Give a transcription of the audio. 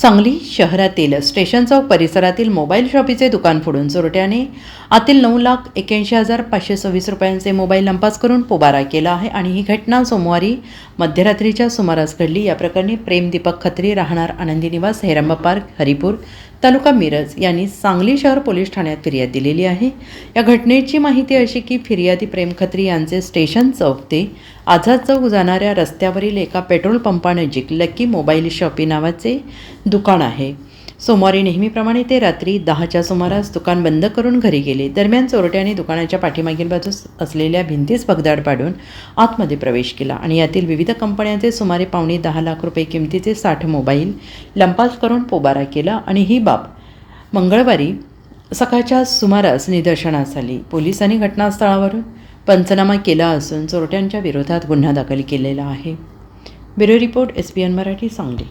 सांगली शहरातील स्टेशन चौक परिसरातील मोबाईल शॉपीचे दुकान फोडून चोरट्याने आतील नऊ लाख एक्याऐंशी हजार पाचशे सव्वीस रुपयांचे मोबाईल लंपास करून पोबारा केला आहे आणि ही घटना सोमवारी मध्यरात्रीच्या सुमारास घडली. या प्रकरणी प्रेम दीपक खत्री राहणार आनंदी निवास हेरंबा पार्क हरिपूर तालुका मिरज यांनी सांगली शहर पोलीस ठाण्यात फिर्याद दिलेली आहे. या घटनेची माहिती अशी की फिर्यादी प्रेम खत्री यांचे स्टेशन चौक ते आझाद चौक जाणाऱ्या रस्त्यावरील एका पेट्रोल पंपानजीक लकी मोबाईल शॉपी नावाचे दुकान आहे. सोमवारी नेहमीप्रमाणे ते रात्री दहाच्या सुमारास दुकान बंद करून घरी गेले. दरम्यान चोरट्याने दुकानाच्या पाठीमागील बाजूस असलेल्या भिंतीस भगदाड पाडून आतमध्ये प्रवेश केला आणि यातील विविध कंपन्यांचे सुमारे पावणे दहा लाख रुपये किमतीचे साठ मोबाईल लंपास करून पोबारा केला आणि ही बाब मंगळवारी सकाळच्या सुमारास निदर्शनास आली. पोलिसांनी घटनास्थळावरून पंचनामा केला असून चोरट्यांच्या विरोधात गुन्हा दाखल केलेला आहे. Bureau report S P N Marathi Sangli.